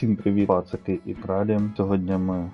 Всім привіт, пацики і кралі. Сьогодні ми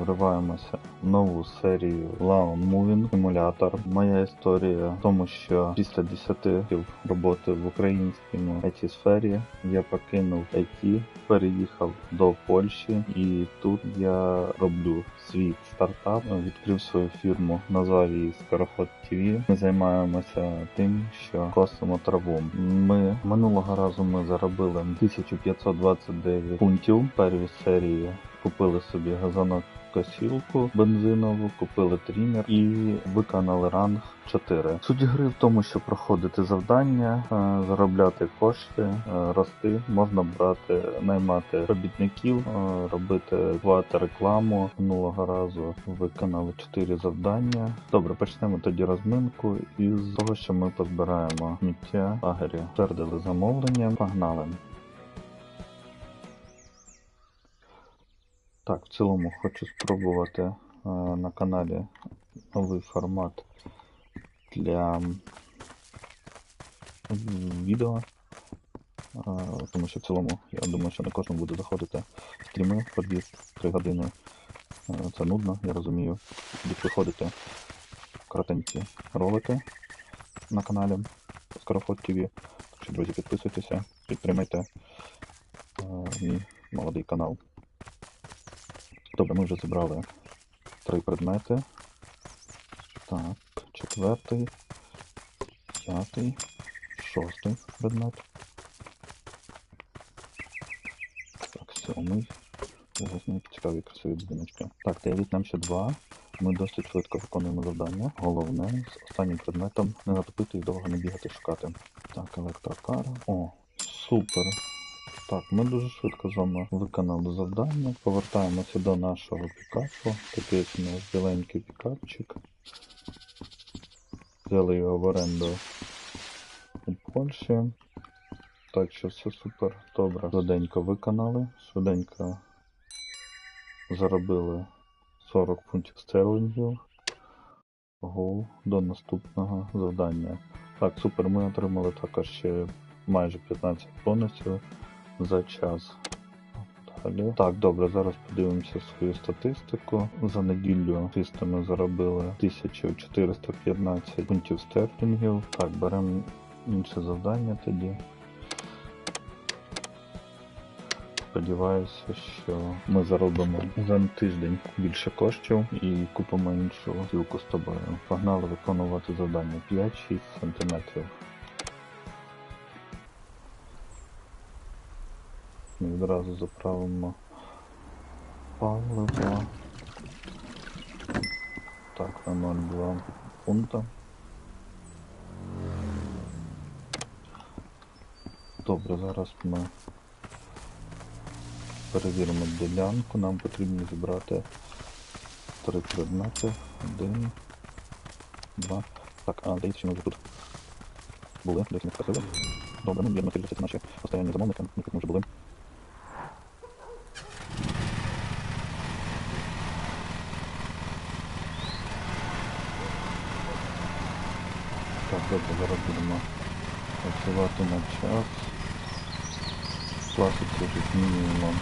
вриваємося в нову серію Lawn Moving Simulator. Моя історія в тому, що після 10 років роботи в українському it сфері я покинув IT, переїхав до Польщі, і тут я роблю свій стартап, відкрив свою фірму, назвав її Скороход TV. Ми займаємося тим, що косимо траву. Ми минулого разу ми заробили 1529 пунктів в першій серії. Купили собі газонокосілку бензинову, купили трімер і виконали ранг 4. Суть гри в тому, що проходити завдання, е, заробляти кошти, е, рости, можна брати, наймати робітників, е, робити плати рекламу. Минулого разу виконали 4 завдання. Добре, почнемо тоді розминку із того, що ми позбираємо сміття лагері. Твердили замовлення, погнали. Так, в цілому хочу спробувати е, на каналі новий формат для відео. Е, тому що в цілому, я думаю, що не кожен буде заходити стріми по 2-3 години. Е, це нудно, я розумію. Будуть виходити коротенькі ролики на каналі Скороход що, друзі, підписуйтеся, підтримайте е, мій молодий канал. Добре, ми вже зібрали три предмети. Так, четвертий, п'ятий, шостий предмет. Так, сьомий. Ось цікаві красиві будиночки. Так, дев'ять, нам ще два. Ми досить швидко виконуємо завдання. Головне, з останнім предметом не натопити і довго не бігати шукати. Так, електрокар. О, супер. Так, ми дуже швидко з вами виконали завдання. Повертаємося до нашого пікапу. Ось у нас біленький пікапчик. Взяли його в оренду у Польщі. Так що все супер добре. Швиденько виконали. Швиденько заробили 40 фунтів стерлінгів. Гол до наступного завдання. Так, супер, ми отримали також ще майже 15 бонусів за час. Далі. Так, добре, зараз подивимося свою статистику. За неділю ми заробили 1415 пунктів стерлінгів. Так, беремо інше завдання тоді. Сподіваюся, що ми заробимо за тиждень більше коштів і купимо іншу цілку з тобою. Погнали виконувати завдання 5-6 см. Ми відразу заправимо паливо. Так, на 0,2 пункта. Добре, зараз ми перевіримо ділянку. Нам потрібно зібрати три предмети. Один, два. Так, а здається, ми вже тут були, десь не спросили. Добре, ну вірно, це наші останні замовники, ми тут ми вже були. Так, зараз будемо працювати на час. Класиться тут мінімум.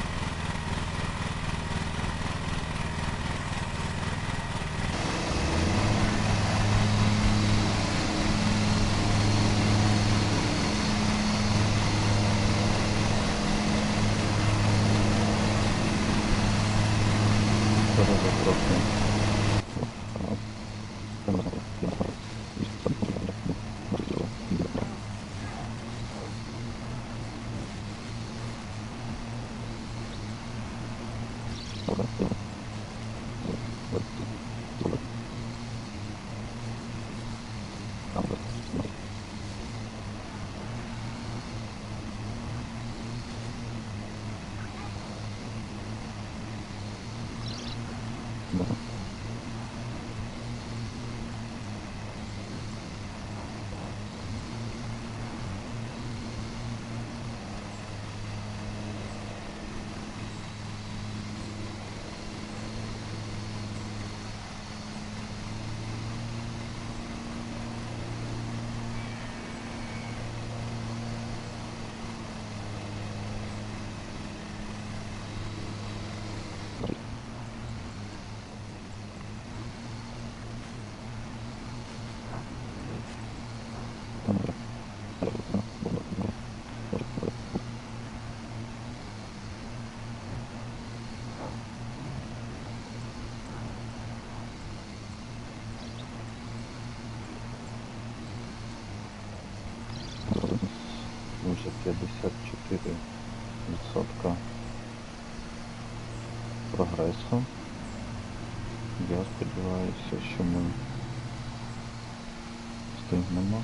Встигнемо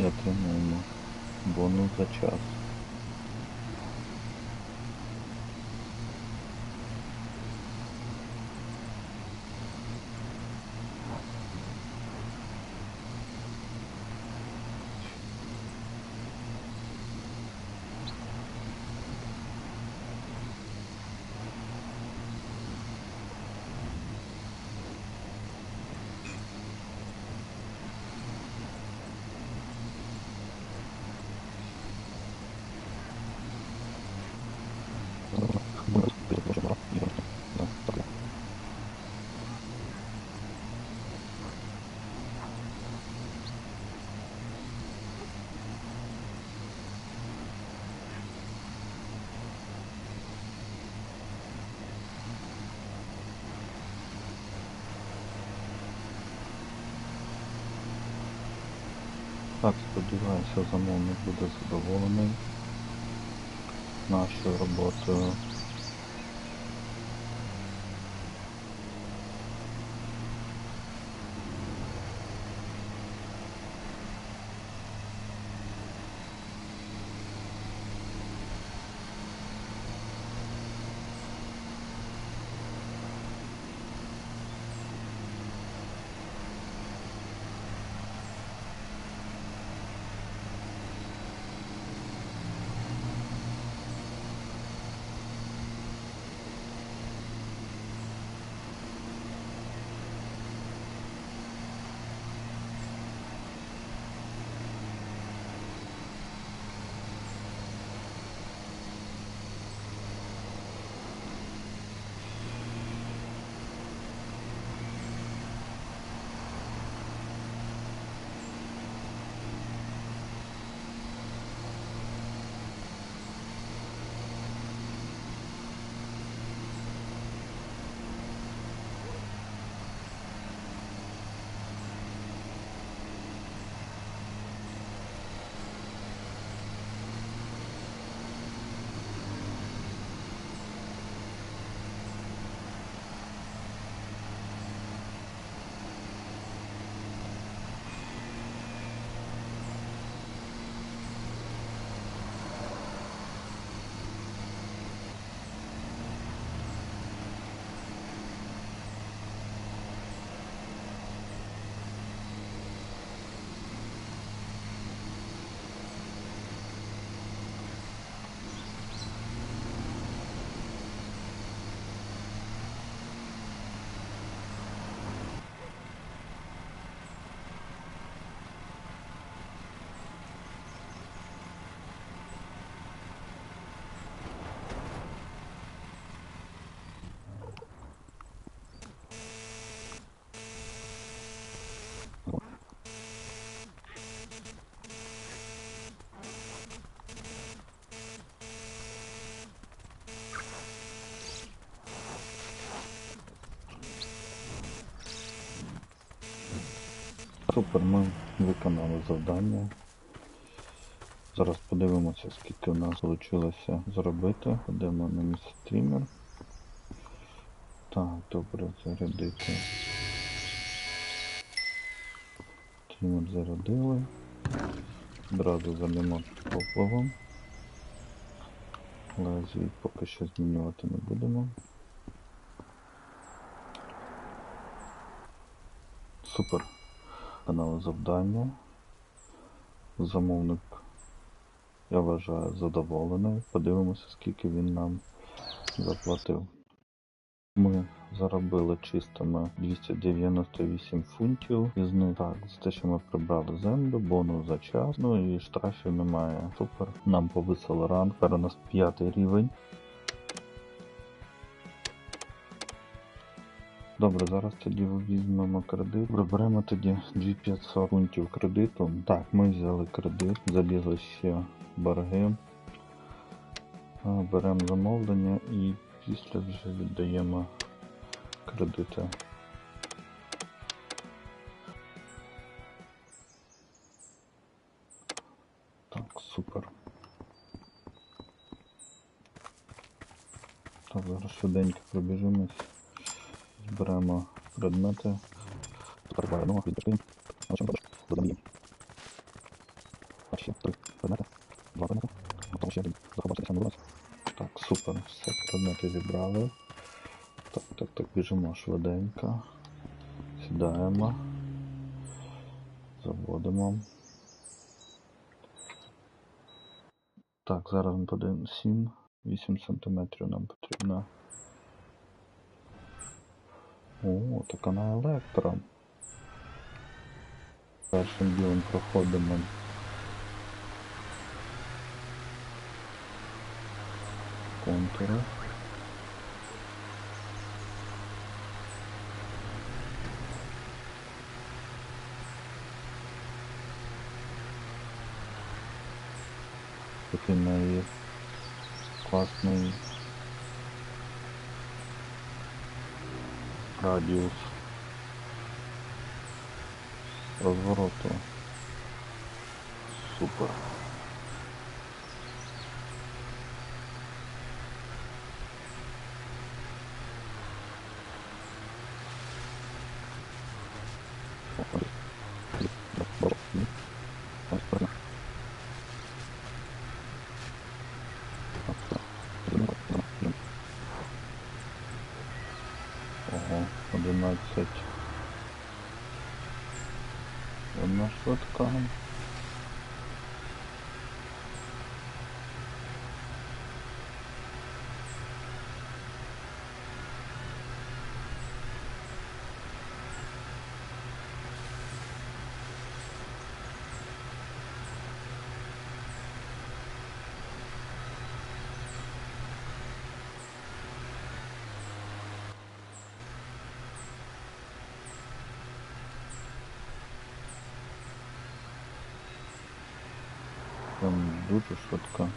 і отримаємо бонус за час. Так, сподіваюся, замовник буде задоволений нашою роботою. Супер, ми виконали завдання. Зараз подивимося, скільки у нас вийшло зробити. Йдемо на місце стрімер. Так, добре, зарядити. Стрімер зарядили. Одразу залимо топливом. Але звіт поки що змінювати не будемо. Супер. Канали завдання. Замовник, я вважаю, задоволений. Подивимося, скільки він нам заплатив. Ми заробили чистими 298 фунтів. Із них так, за те, що ми прибрали землю, бонус за час, ну і штрафів немає. Супер. Нам повисили ранг, тепер у нас п'ятий рівень. Добре, зараз тоді візьмемо кредит. Приберемо тоді 2500 фунтів кредиту. Так, ми взяли кредит, залізли ще борги. Беремо замовлення і після вже віддаємо кредити. Так, супер. Так, зараз швиденько пробіжимось. Зберемо предмети. Перебуваємо від частин. На чому робиш? Додамо їм. Ще три предмети. Два предмети. Потім ще один. Заховався саме нас. Так, супер. Все, предмети зібрали. Так, так, так, біжимо швиденько. Сідаємо. Заводимо. Так, зараз ми подивимо 7, 8 сантиметрів нам потрібно. О, така на електро. Першим білим проходимо. Контури. Такий неї класний радіус розвороту. Супер. Дуже швидка.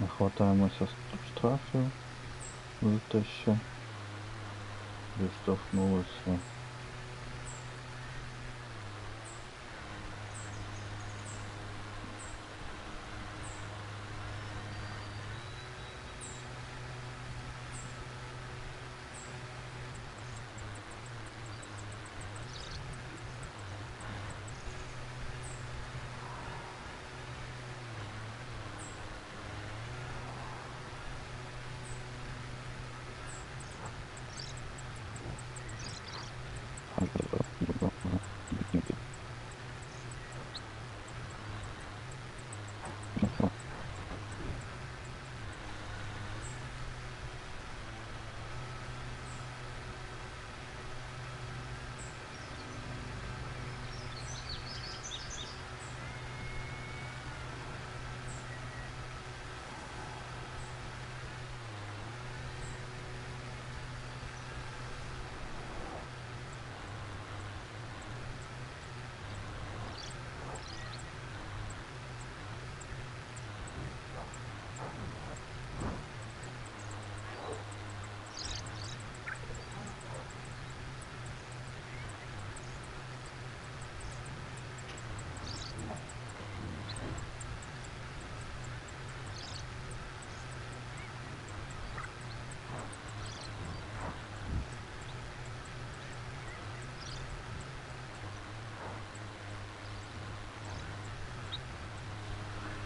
Нахватаємося штрафів за те.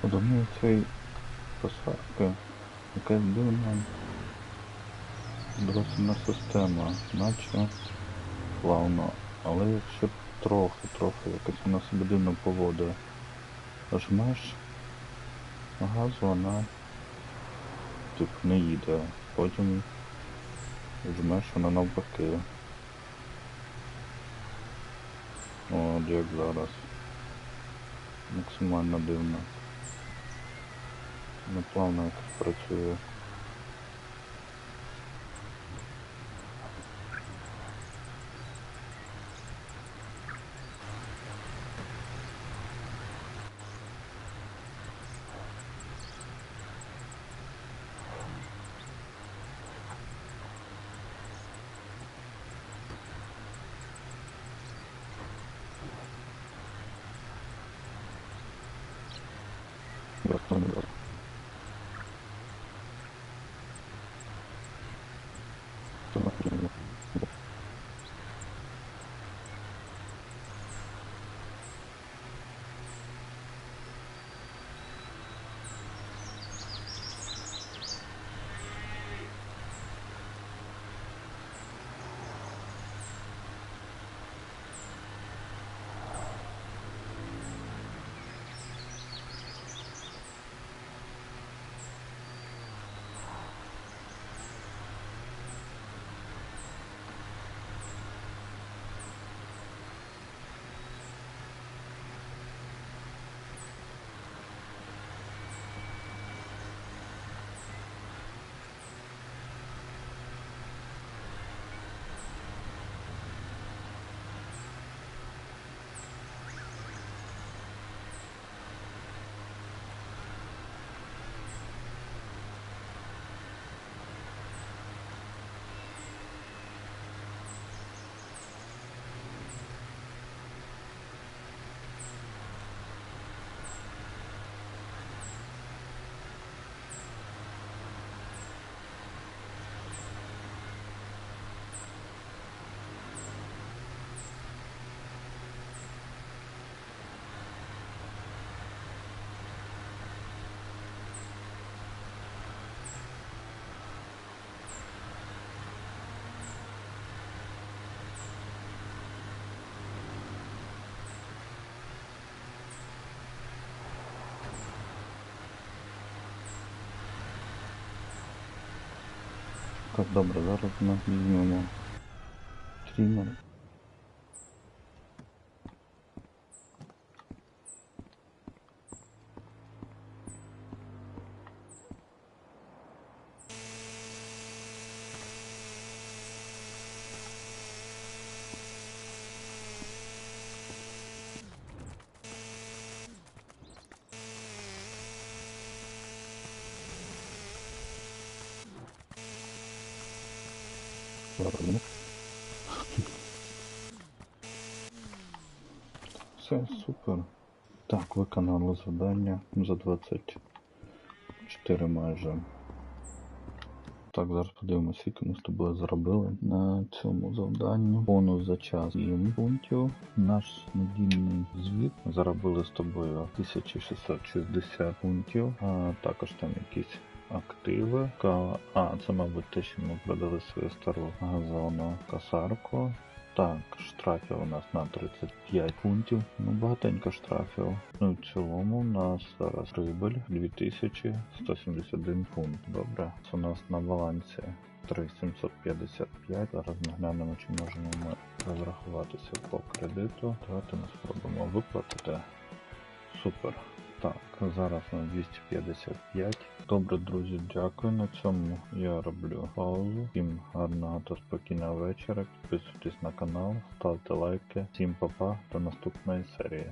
Одиницею посадки. Якась дивна дросельна система, наче плавно, але якщо трохи, трохи якось вона себе дивно поводить. Жмеш газу, вона тип не їде. Потім жмеш вона навпаки. От як зараз. Максимально дивно. Неплавно якось працює. Так, добре, зараз ми візьмемо трімер. Ладно. Все, супер. Так, виконали завдання за 24 майже. Так, зараз подивимося, скільки ми з тобою заробили на цьому завданні. Бонус за час 7 пунктів. Наш недільний звіт. Заробили з тобою 1660 пунктів, а також там якісь активи. А, це, мабуть, те, що ми продали свою стару газону касарку. Так, штрафів у нас на 35 пунктів. Ну, багатенько штрафів. Ну, в цілому у нас зараз прибыль 2171 пункт. Добре. Це у нас на балансі 3755. Зараз ми глянемо, чи можемо ми розрахуватися по кредиту. Давайте ми спробуємо виплатити. Супер. Так, зараз на 255. Добре, друзі, дякую. На цьому я роблю паузу. Всім гарного та спокійного вечора. Підписуйтесь на канал, ставте лайки. Всім па-па, до наступної серії.